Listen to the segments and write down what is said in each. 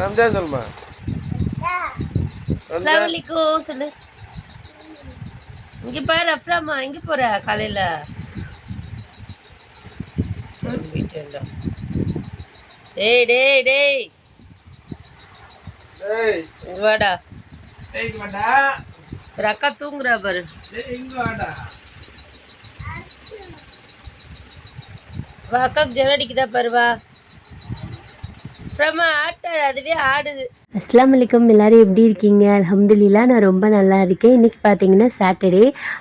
ரம்ஜான் சொல்லுமா அஸ்லாம் வலைக்கும் சொல்லு இங்க பாரு அப்ராமா எங்க போற காலையில வீட்டு டேய் டேய் டேய் ஏய் இங்க வாடா ஏய் இங்க வாடா ஒரு அக்கா தூங்குறா பாரு ஏய் இங்க வாடா வா அக்காவுக்கு ஜெரம் அடிக்குதா பாரு வா அப்புறமா ஆட்டாது அதுவே ஆடுது. அஸ்லாம் வலைக்கம் எல்லாரும் எப்படி இருக்கீங்க? அல்ஹம்துலில்லா நான் ரொம்ப நல்லா இருக்கேன். இன்றைக்கி பார்த்தீங்கன்னா சாட்டர்டே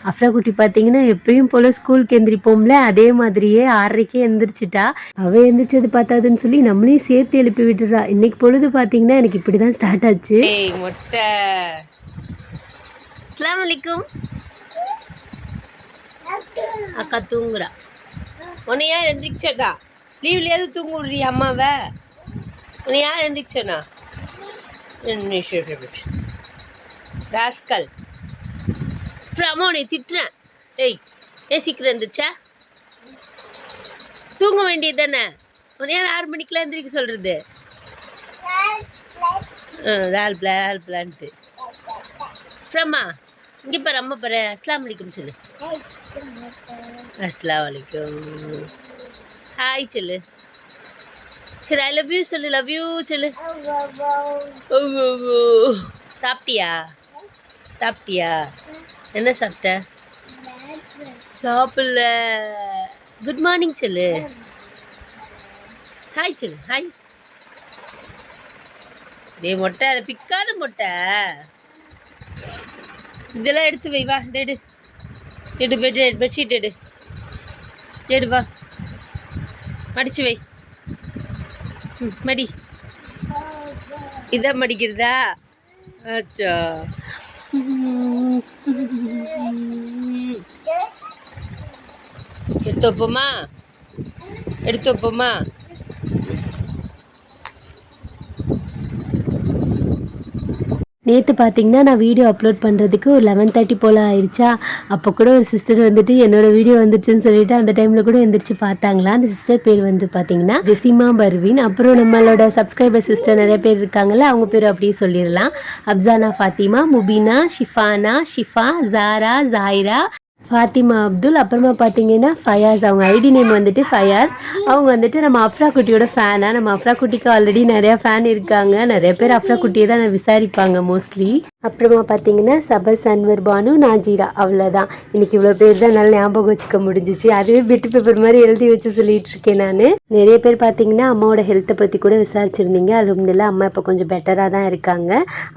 அஃப்ரா குட்டி பார்த்தீங்கன்னா எப்பயும் போல் ஸ்கூலுக்கு எந்திரிப்போம்ல? அதே மாதிரியே ஆறரைக்கே எந்திரிச்சிட்டா. அவள் எந்திரிச்சது பார்த்தாதுன்னு சொல்லி நம்மளையும் சேர்த்து எழுப்பி விட்டுறா. இன்னைக்கு பொழுது பார்த்தீங்கன்னா எனக்கு இப்படி தான் ஸ்டார்ட் ஆச்சு மொட்டை. அஸ்லாம் வலைக்கும். அக்கா தூங்குறா. உன்னை யார் எந்திரிச்சக்கா லீவ்லையாவது தூங்க விடுறியா அம்மாவை? உன்னை யார் எந்திரிச்சனா? ராஸ்கல். அப்புறம் உன்னை திட்டுறேன். ஏய் ஏன் சீக்கிரம் எந்திரிச்சா? தூங்க வேண்டியது தானே உன்னை யார் ஆறு மணிக்கெலாம் எந்திரிக்க சொல்கிறது தால் பிளா தால் பிளான்ட்டு. ஃப்ரம்மா இங்கே பாரு அம்மா பாரு. அஸ்லாம் வலைக்கும் சொல்லு. அஸ்லாம் வலைக்கும் ஹாய் சொல்லு. சரி ஐ லவ் யூ சொல்லு லவ் யூ சொல்லு சாப்பிட்டியா? சாப்பிட்டியா? என்ன சாப்பிட்ட? சாப்பிடல. குட் மார்னிங் சொல்லு. ஹாய் சொல்லு. ஹாய் டேய் மொட்டை அதை பிக்காத மொட்டை. இதெல்லாம் எடுத்து வை வா எடு. எடு பெட் பெட்ஷீட் எடு. எடு வா. மடிச்சு வை. மடி. இதான் மடிக்கிறதா? அச்சா. எடுத்து வைப்போமா? எடுத்து வைப்போமா? நேற்று பார்த்தீங்கன்னா நான் வீடியோ அப்லோட் பண்ணுறதுக்கு ஒரு லெவன் தேர்ட்டி போல் ஆயிடுச்சா அப்போ கூட ஒரு சிஸ்டர் வந்துட்டு என்னோடய வீடியோ வந்துருச்சுன்னு சொல்லிட்டு அந்த டைமில் கூட எந்திரிச்சு பார்த்தாங்களா? அந்த சிஸ்டர் பேர் வந்து பார்த்தீங்கன்னா ஜெசிமா பர்வீன். அப்புறம் நம்மளோட சப்ஸ்கிரைபர் சிஸ்டர் நிறைய பேர் இருக்காங்கல்ல அவங்க பேர் அப்படியே சொல்லிடலாம். அப்சானா ஃபாத்திமா முபீனா ஷிஃபானா ஷிஃபா ஜாரா ஜாயிரா ஃபாத்திமா அப்துல் அப்புறமா பார்த்தீங்கன்னா ஃபயாஸ். அவங்க ஐடி நேம் வந்துட்டு ஃபயாஸ். அவங்க வந்துட்டு நம்ம அஃப்ரா குட்டியோட ஃபேனாக நம்ம அஃப்ரா குட்டிக்கு ஆல்ரெடி நிறையா ஃபேன் இருக்காங்க. நிறைய பேர் அஃப்ரா குட்டியை தான் விசாரிப்பாங்க மோஸ்ட்லி அப்புறமா பார்த்தீங்கன்னா சபஸ் அன்வர் பானு நாஜீரா அவ்வளோதான் இன்னைக்கு இவ்வளோ பேர் தான் என்னால் ஞாபகம் வச்சுக்க முடிஞ்சிச்சு. அதுவே பிட்டு பேப்பர் மாதிரி எழுதி வச்சு சொல்லிட்டு இருக்கேன் நான். நிறைய பேர் பார்த்தீங்கன்னா அம்மாவோட ஹெல்த்தை பற்றி கூட விசாரிச்சிருந்தீங்க. அலுமதுல அம்மா இப்போ கொஞ்சம் பெட்டராக தான் இருக்காங்க.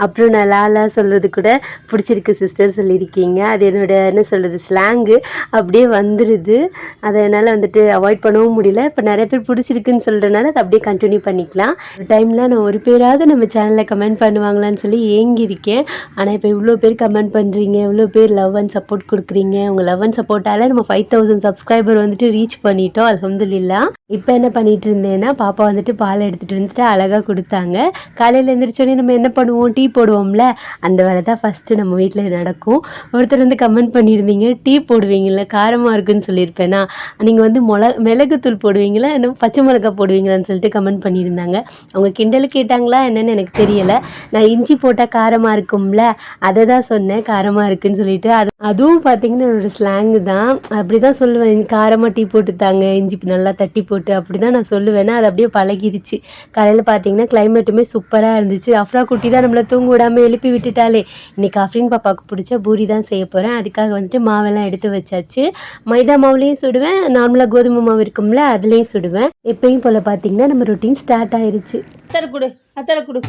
அப்புறம் நான் லாலா சொல்கிறது கூட பிடிச்சிருக்கு சிஸ்டர் சொல்லியிருக்கீங்க. அது என்னோட என்ன சொல்கிறது ஸ்லாங்கு அப்படியே வந்துடுது அதை என்னால் வந்துட்டு அவாய்ட் பண்ணவும் முடியல. இப்போ நிறைய பேர் பிடிச்சிருக்குன்னு சொல்கிறனால அதை அப்படியே கண்டினியூ பண்ணிக்கலாம். ஒரு நான் ஒரு பேராவது நம்ம சேனலில் கமெண்ட் பண்ணுவாங்களான்னு சொல்லி ஏங்கியிருக்கேன். ஆனால் இப்போ இவ்வளோ பேர் கமெண்ட் பண்ணுறீங்க இவ்வளோ பேர் லவ் அண்ட் சப்போர்ட் கொடுக்குறீங்க. உங்கள் லவ் அண்ட் சப்போர்ட்டால் நம்ம ஃபைவ் தௌசண்ட் சப்ஸ்கிரைபர் வந்துட்டு ரீச் பண்ணிட்டோம் அலமதுல்லா இப்போ என்ன பண்ணிட்டு இருந்தேன்னா பாப்பா வந்துட்டு பால் எடுத்துகிட்டு வந்துட்டு அழகாக கொடுத்தாங்க. காலையில் எழுந்திரிச்சோடனே நம்ம என்ன பண்ணுவோம் டீ போடுவோம்ல அந்த வேலை தான் ஃபஸ்ட்டு நம்ம வீட்டில் நடக்கும். ஒருத்தர் வந்து கமெண்ட் பண்ணியிருந்தீங்க டீ போடுவீங்கல்ல காரமாக இருக்குன்னு சொல்லியிருப்பேனா? நீங்கள் வந்து மொள மிளகுத்தூள் போடுவீங்களா என்ன பச்சை மிளகா போடுவீங்களான்னு சொல்லிட்டு கமெண்ட் பண்ணியிருந்தாங்க. அவங்க கிண்டலு கேட்டாங்களா என்னென்னு எனக்கு தெரியலை. நான் இஞ்சி போட்டால் காரமாக இருக்கும்? இருக்கும்ல? அதை தான் சொன்னேன். காரமாக இருக்குன்னு சொல்லிட்டு. அது அதுவும் பார்த்தீங்கன்னா என்னோட ஸ்லாங்கு தான். அப்படி தான் சொல்லுவேன் காரமாக டீ போட்டு தாங்க. இஞ்சி நல்லா தட்டி போட்டு அப்படி தான் நான் சொல்லுவேன்னா அது அப்படியே பழகிருச்சு. காலையில் பார்த்தீங்கன்னா கிளைமேட்டுமே சூப்பராக இருந்துச்சு. அஃப்ரா குட்டி தான் நம்மளை தூங்க விடாமல் எழுப்பி விட்டுட்டாலே. இன்னைக்கு அஃப்ரின் பாப்பாவுக்கு பிடிச்ச பூரி தான் செய்ய போகிறேன் அதுக்காக வந்துட்டு மாவெல்லாம் எடுத்து வச்சாச்சு. மைதா மாவுலேயும் சுடுவேன். நார்மலாக கோதுமை மாவு இருக்கும்ல அதுலேயும் சுடுவேன். எப்பயும் போல் பார்த்தீங்கன்னா நம்ம ரொட்டீன் ஸ்டார்ட் ஆயிருச்சு. அத்தரை கொடு. அத்தரை கொடு.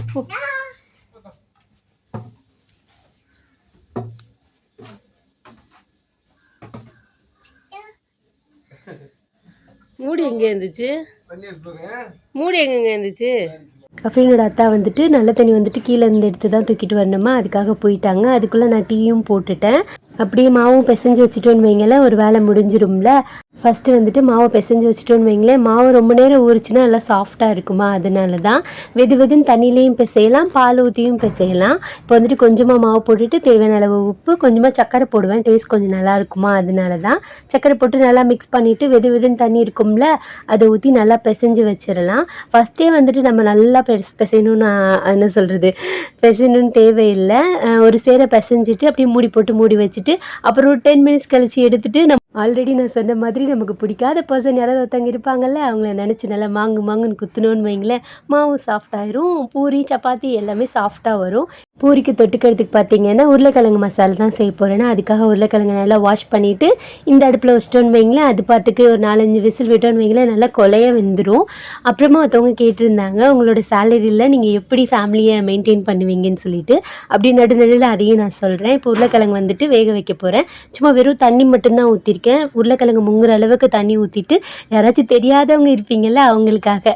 மூடி எங்கே இருந்துச்சு? மூடி எங்கெங்க இருந்துச்சு? கஃபீனோட அத்தா வந்துட்டு நல்ல தண்ணி வந்துட்டு கீழே இருந்து எடுத்து தான் தூக்கிட்டு வரணுமா? அதுக்காக போயிட்டாங்க. அதுக்குள்ளே நான் டீயும் போட்டுட்டேன். அப்படியே மாவும் பிசைஞ்சு வச்சுட்டோன்னு வைங்களேன் ஒரு வேலை முடிஞ்சிடும்ல ஃபஸ்ட்டு வந்துட்டு மாவை பிசைஞ்சு வச்சுட்டோன்னு வைங்களேன் மாவு ரொம்ப நேரம் ஊறிச்சுன்னா நல்லா சாஃப்டாக இருக்குமா? அதனால தான் வெது வெதுன்னு தண்ணியிலையும் பிசையலாம் பால் ஊற்றியும் பிசையலாம். இப்போ வந்துட்டு கொஞ்சமாக மாவு போட்டுட்டு தேவையான அளவு உப்பு கொஞ்சமாக சக்கரை போடுவேன் டேஸ்ட் கொஞ்சம் நல்லா இருக்குமா? அதனால தான் சக்கரை போட்டு நல்லா மிக்ஸ் பண்ணிவிட்டு வெது வெதுன்னு தண்ணி இருக்கும்ல அதை ஊற்றி நல்லா பிசைஞ்சு வச்சிடலாம் ஃபஸ்ட்டே வந்துட்டு நம்ம நல்லா பெஸ் பிசையணும்னு என்ன சொல்கிறது பிசையணும்னு தேவையில்லை. ஒரு சேரை பிசைஞ்சிட்டு அப்படியே மூடி போட்டு மூடி வச்சுட்டு அப்புறம் ஒரு டென் மினிட்ஸ் கழிச்சு எடுத்துட்டு நம்ம ஆல்ரெடி நான் சொன்ன மாதிரி நமக்கு பிடிக்காத பர்சன் யாராவது ஒருத்தவங்க இருப்பாங்கல்ல அவங்கள நினச்சி நல்லா மாங்கு மாங்குன்னு குத்துனோன்னு வைங்களேன். மாவு சாஃப்ட் ஆயிரும் பூரி சப்பாத்தி எல்லாமே சாஃப்டாக வரும். பூரிக்கு தொட்டுக்கிறதுக்கு பார்த்தீங்கன்னா உருளைக்கிழங்கு மசாலா தான் செய்ய போகிறேன்னா அதுக்காக உருளைக்கிழங்கு நல்லா வாஷ் பண்ணிவிட்டு இந்த அடுப்பில் வச்சிட்டோன்னு வைங்களேன் அது பாட்டுக்கு ஒரு நாலஞ்சு விசில் விட்டோன்னு வைங்களேன் நல்லா கொலைய வெந்துடும் அப்புறமா ஒருத்தவங்க கேட்டிருந்தாங்க உங்களோட சேலரியில் நீங்கள் எப்படி ஃபேமிலியை மெயின்டைன் பண்ணுவீங்கன்னு சொல்லிட்டு அப்படி நடு நடுவில் அதையும் நான் சொல்கிறேன் இப்போ உருளைக்கிழங்கு வந்துட்டு வேக வைக்க போகிறேன் சும்மா வெறும் தண்ணி மட்டும்தான் ஊற்றிருக்கேன் உருளைக்கிழங்கு முங்குற அளவுக்கு தண்ணி ஊற்றிட்டு யாராச்சும் தெரியாதவங்க இருப்பீங்கல்ல அவங்களுக்காக.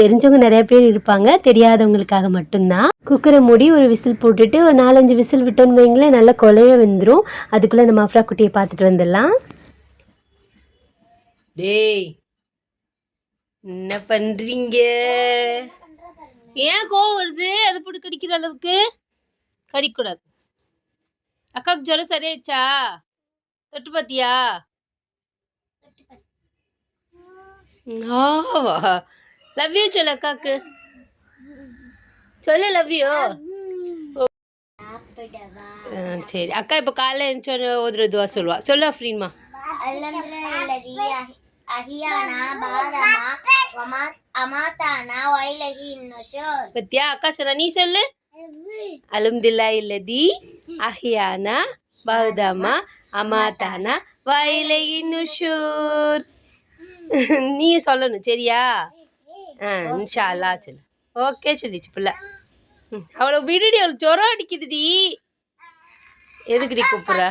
தெரிஞ்சவங்க நிறைய பேர் இருப்பாங்க. தெரியாதவங்களுக்காக மட்டும்தான். குக்கரை மூடி ஒரு விசில் போட்டுட்டு ஒரு நாலஞ்சு விசில் விட்டோன்னு வைங்களேன் நல்லா கொலைய வெந்துடும் அதுக்குள்ளே நம்ம அஃப்ரா குட்டியை பார்த்துட்டு வந்துடலாம். டேய் என்ன பண்றீங்க? ஏன் கோவம் வருது? அது போட்டு கடிக்கிற அளவுக்கு? கடிக்கூடாது ಅಕ್ಕಗೆ ಜ್ವರ ಸರಿ தொட்டு ತೊಟ್ಟು ಬತ್ತೀಯಾ நாவா லவ் யூ சொல்ல அக்காக்கு. சொல்லு லவ் யூ சரி. அக்கா இப்போ காலைல எழுந்துச்சு ஒரு துவா சொல்லுவா. சொல்லு அஃப்ரீன்மா. பத்தியா? அக்கா சொன்னா நீ சொல்லு. அலும்தில்லா இல்லதி அஹியானா பௌதமா அமாதானா வயலை நுஷூர். நீ சொல்லணும் சரியா? ஆ இன்ஷா அல்லா சொல்லு. ஓகே சொல்லிச்சு பிள்ளை. ம், அவளை விடுடி அவளுக்கு ஜுரம் அடிக்குதுடி. எதுக்குடி கூப்பிட்ற?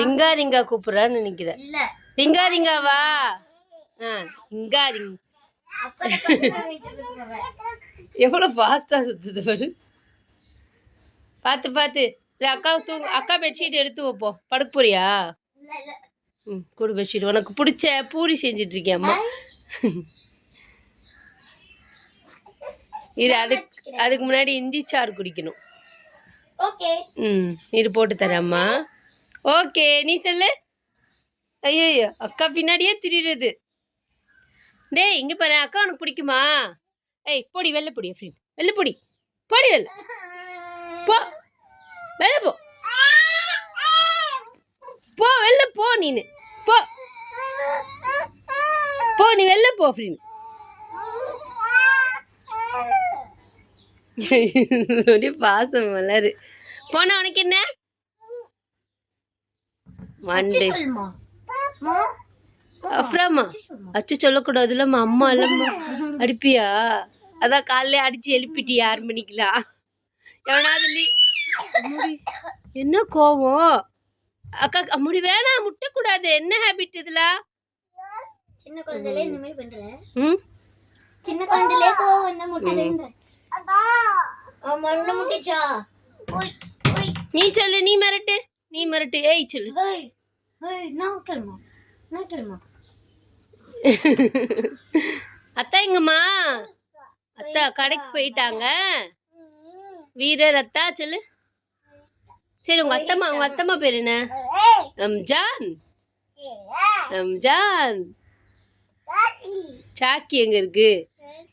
ரிங்கா ரிங்கா கூப்பிட்றான்னு நினைக்கிறேன். ரிங்கா ரிங்காவா ஆ ரிங்கா ரிங் எவ்வளோ ஃபாஸ்ட்டாக சுற்றுது பாரு. பார்த்து பார்த்து. இல்லை அக்கா தூங்க அக்கா பெட்ஷீட் எடுத்து வைப்போம் படுக்க போறியா? ம் கொடு பெட்ஷீட் உனக்கு பிடிச்ச பூரி அம்மா? இரு அதுக்கு அதுக்கு முன்னாடி இஞ்சி சாறு குடிக்கணும். ஓகே. ம் இரு போட்டு தரேன் அம்மா. ஓகே நீ சொல்லு. ஐயோ அக்கா பின்னாடியே திரியுறது. டேய் இங்கே பாரு அக்கா உனக்கு பிடிக்குமா? ஏய் பொடி வெள்ளை பொடி ஃப்ரெண்ட் வெள்ளை பொடி. பொடி வெள்ளை போ. வெளில போ. போ வெளில போ நீனு. போ. போ நீ வெளில போ அப்படியே பாசம் மலரு போனா உனக்கு என்ன? மண்டே சொல்லுமா மோ அப்புறமா? அச்சு சொல்லக்கூடாது இல்லம்மா அம்மா இல்லம்மா. அடிப்பியா? அதான் காலையில அடிச்சு எழுப்பிட்டி ஆறு மணிக்கெல்லாம் எவனாவது நீ என்ன கோவம்? அக்கா அம்முடி வேணாம் முட்டக்கூடாது. என்ன ஹேபிட் இதுல? சின்ன குழந்தையில இந்த மாதிரி பண்ற. ம்? சின்ன குழந்தையிலே கோவம் வந்தா முட்டை மண்ணு முட்டிச்சா? ஓய் ஓய். நீ சொல்லு நீ மிரட்டு. நீ மிரட்டு. ஏய் சொல்லு. நான் கிளம்பா நான் கிளம்பா அத்தா எங்கம்மா? அத்தா கடைக்கு போயிட்டாங்க. வீரர் அத்தா சொல்லு. சரி உங்க அத்தம்மா உங்க அத்தம்மா பேர் என்ன? ரம்ஜான் ரம்ஜான் சாக்கி எங்க இருக்கு?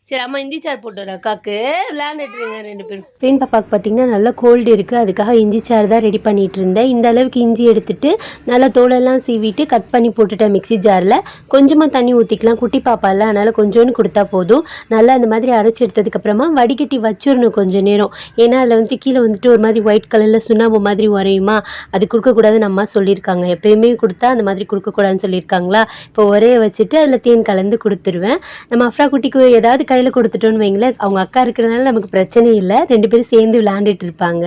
சரி அம்மா இந்தி சார் போட்டு அக்காவுக்கு அக்காக்கு விளையாண்டுட்டு ரெண்டு பேரும். ஃப்ரெண்ட் பாப்பாவுக்கு பார்த்தீங்கன்னா நல்லா கோல்டு இருக்குது அதுக்காக இஞ்சி சாறு தான் ரெடி பண்ணிகிட்டு இருந்தேன். இந்த அளவுக்கு இஞ்சி எடுத்துட்டு நல்லா தோலெல்லாம் சீவிட்டு கட் பண்ணி போட்டுட்டேன் மிக்ஸி ஜாரில் கொஞ்சமாக தண்ணி ஊற்றிக்கலாம் குட்டி பாப்பாவில் அதனால் கொஞ்சோண்டு கொடுத்தா போதும். நல்லா அந்த மாதிரி அரைச்சி எடுத்ததுக்கப்புறமா வடிகட்டி வச்சிடணும் கொஞ்சம் நேரம். ஏன்னா அதில் வந்துட்டு கீழே வந்துட்டு ஒரு மாதிரி ஒயிட் கலரில் சுண்ணாம்பு மாதிரி உரையுமா? அது கொடுக்கக்கூடாதுன்னு அம்மா சொல்லியிருக்காங்க. எப்பயுமே கொடுத்தா அந்த மாதிரி கொடுக்கக்கூடாதுன்னு சொல்லியிருக்காங்களா? இப்போ ஒரே வச்சுட்டு அதில் தேன் கலந்து கொடுத்துருவேன். நம்ம அஃப்ரா குட்டிக்கு ஏதாவது கையில் கொடுத்துட்டோன்னு வைங்களேன். அவங்க அக்கா இருக்கிறனால நமக்கு பிரச்சனை இல்லை. ரெண்டு பேரும் சேர்ந்து விளாண்டுட்டு இருப்பாங்க.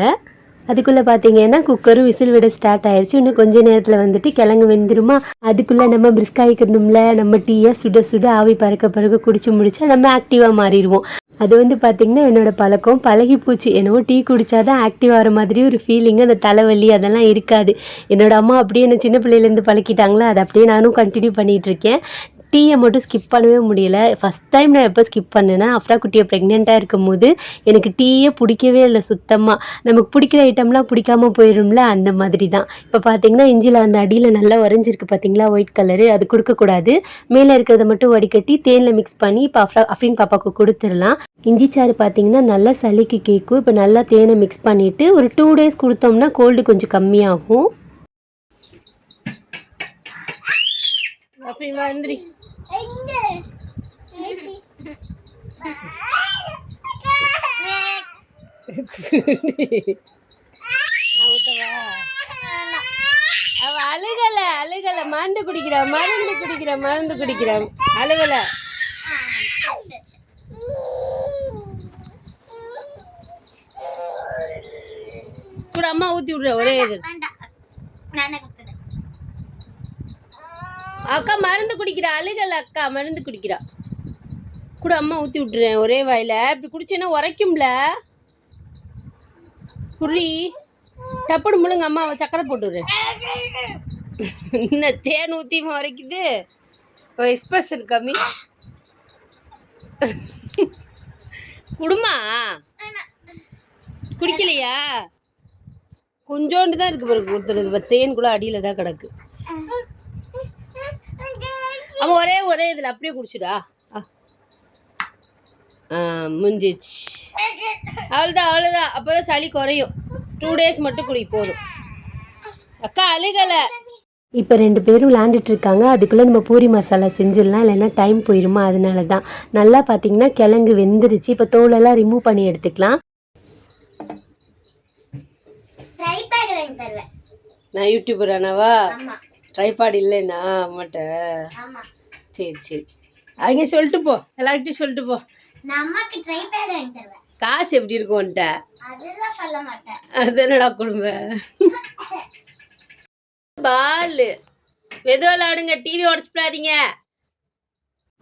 அதுக்குள்ளே பார்த்தீங்கன்னா குக்கரும் விசில் விட ஸ்டார்ட் ஆயிடுச்சு இன்னும் கொஞ்ச நேரத்தில் வந்துட்டு கிழங்கு வெந்துருமா? அதுக்குள்ளே நம்ம பிரிஸ்காய்க்கணும்ல நம்ம டீயை சுட சுட ஆவி பறக்க பறக்க குடிச்சு முடிச்சா நம்ம ஆக்டிவாக மாறிடுவோம். அது வந்து பார்த்திங்கன்னா என்னோடய பழக்கம். பழகி போச்சு. என்னவோ டீ குடித்தாதான் ஆக்டிவ் ஆகிற மாதிரி ஒரு ஃபீலிங்கு அந்த தலைவலி அதெல்லாம் இருக்காது. என்னோட அம்மா அப்படியே என்ன சின்ன பிள்ளையிலேருந்து பழக்கிட்டாங்களா? அதை அப்படியே நானும் கண்டினியூ பண்ணிகிட்ருக்கேன் டீயை மட்டும் ஸ்கிப் பண்ணவே முடியல. ஃபஸ்ட் டைம் நான் எப்போ ஸ்கிப் பண்ணேன்னா அஃப்ரா குட்டியை ப்ரெக்னெண்ட்டாக இருக்கும் போது எனக்கு டீயே பிடிக்கவே இல்லை சுத்தமாக நமக்கு பிடிக்கிற ஐட்டம்லாம் பிடிக்காம போயிடும்ல அந்த மாதிரி தான். இப்போ பார்த்தீங்கன்னா இஞ்சியில் அந்த அடியில் நல்லா உறைஞ்சிருக்கு பார்த்தீங்களா ஒயிட் கலரு அது கொடுக்கக்கூடாது மேலே இருக்கிறத மட்டும் வடிகட்டி தேனில் மிக்ஸ் பண்ணி இப்போ அஃப்ரா அஃப்ரின் பாப்பாவுக்கு கொடுத்துடலாம். இஞ்சி சாறு பார்த்தீங்கன்னா நல்லா சளிக்கு கேட்கும் இப்போ நல்லா தேனை மிக்ஸ் பண்ணிவிட்டு ஒரு டூ டேஸ் கொடுத்தோம்னா கோல்டு கொஞ்சம் கம்மியாகும். அப்படி வந்துரி அவ அழுகல அழுகல. மருந்து குடிக்கிறா மருந்து குடிக்கிறா மருந்து குடிக்கிறா. அழுகல. கூட அம்மா ஊத்தி விடுற ஒரே இது. அக்கா மருந்து குடிக்கிறா அழுகல அக்கா மருந்து குடிக்கிறா. கூட அம்மா ஊத்தி விட்டுறேன் ஒரே வாயில. இப்படி குடிச்சேன்னா உரைக்கும்ல. புரி டப்புனு முழுங்க அம்மா சக்கரை போட்டு விடுறேன் என்ன தேன் ஊத்தியுமா உரைக்குது? எக்ஸ்பிரஷன் கம்மி. குடுமா? குடிக்கலையா? கொஞ்சோண்டு தான் இருக்கு பிறகு கொடுத்துருது தேன் கூட அடியில் தான் கிடக்கு. அவன் ஒரே ஒரே இதில் அப்படியே குடிச்சுடா முடிஞ்சிச்சு அவ்வளோதான் அவ்வளோதான் அப்போ தான் சளி குறையும். டூ டேஸ் மட்டும் குடி போதும். அக்கா அழுகலை. இப்போ ரெண்டு பேரும் விளாண்டுட்டு இருக்காங்க. அதுக்குள்ளே நம்ம பூரி மசாலா செஞ்சிடலாம். இல்லைன்னா டைம் போயிருமா? அதனால தான் நல்லா பார்த்தீங்கன்னா கிழங்கு வெந்துருச்சு. இப்போ தோலெல்லாம் ரிமூவ் பண்ணி எடுத்துக்கலாம். நான் யூடியூபர் ஆனவா? ட்ரைபாட் இல்லைண்ணா அம்மாட்ட சரி சரி. அவங்க சொல்லிட்டு போ. எல்லார்கிட்டையும் சொல்லிட்டு போ. நான் அம்மாக்கு ட்ரைபேட் வாங்கி தருவேன். காசு எப்படி இருக்கும் உன்ட்ட அதெல்லாம் சொல்ல மாட்டேன். அது என்னடா குடும்பம் பால். வெது விளாடுங்க டிவி உடச்சுடாதீங்க